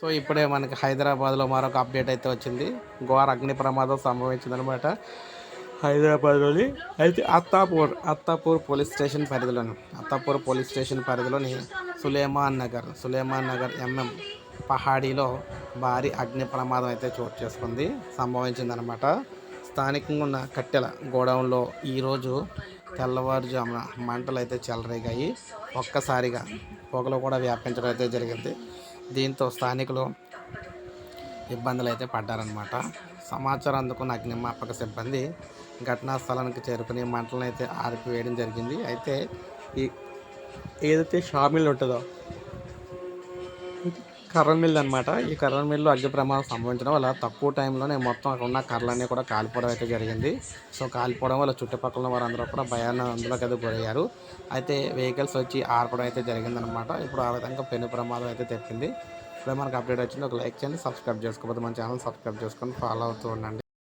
So ఇప్పుడే మనకి హైదరాబాద్లో మరొక అప్డేట్ అయితే వచ్చింది. ఘోర అగ్ని ప్రమాదం సంభవించిందనమాట హైదరాబాద్లోని అయితే అత్తాపూర్ అత్తాపూర్ పోలీస్ స్టేషన్ పరిధిలోని అత్తాపూర్ పోలీస్ స్టేషన్ పరిధిలోని సులేమాన్ నగర్ సులేమాన్ నగర్ ఎంఎం పహాడీలో భారీ అగ్ని ప్రమాదం అయితే చోటు చేసుకుంది సంభవించిందనమాట స్థానికంగా ఉన్న కట్టెల గోడౌన్లో ఈరోజు తెల్లవారుజామున మంటలు అయితే చెలరేగాయి. ఒక్కసారిగా పొగలు కూడా వ్యాపించడం అయితే జరిగింది. దీంతో స్థానికులు ఇబ్బందులు అయితే పడ్డారనమాట సమాచారం అందుకున్న అగ్నిమాపక సిబ్బంది ఘటనా స్థలానికి చేరుకుని మంటలను అయితే ఆరిపివేయడం జరిగింది. అయితే ఈ ఏదైతే షామిల్ ఉంటుందో కర్ర మిల్ అనమాట ఈ కర్ర మిల్లు అగ్ని ప్రమాదం సంభవించడం వల్ల తక్కువ టైంలోనే మొత్తం అక్కడ ఉన్న కర్రలన్నీ కూడా కాలిపోవడం అయితే జరిగింది. సో కాలిపోవడం వల్ల చుట్టుపక్కల ఉన్న వారందరూ కూడా భయాన్ని అందులోకి అయితే గురయ్యారు. అయితే వెహికల్స్ వచ్చి ఆర్పడం అయితే జరిగిందనమాట ఇప్పుడు ఆ విధంగా పెను ప్రమాదం అయితే తెప్పింది. ఇప్పుడే మనకు అప్డేట్ వచ్చింది. ఒక లైక్ చేయండి సబ్స్క్రైబ్ చేసుకోకపోతే మన ఛానల్ సబ్స్క్రైబ్ చేసుకొని ఫాలో అవుతూ ఉండండి.